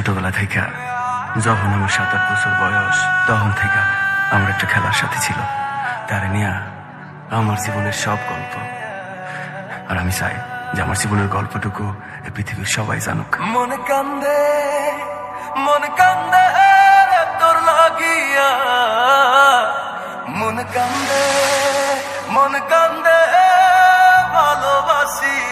ছোটবেলা থেকে, যখন আমার সাত আট বছর বয়স, তখন থেকে আমার একটা খেলার সাথে ছিল। তার নিয়ে আমার জীবনের সব গল্প। আর আমি চাই যে আমার জীবনের গল্পটুকু পৃথিবীর সবাই জানুক। মনে কান্দে মনে কান্দে তোর লাগিয়া। মনে কান্দে মনে কান্দে, ভালোবাসি।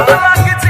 Oh,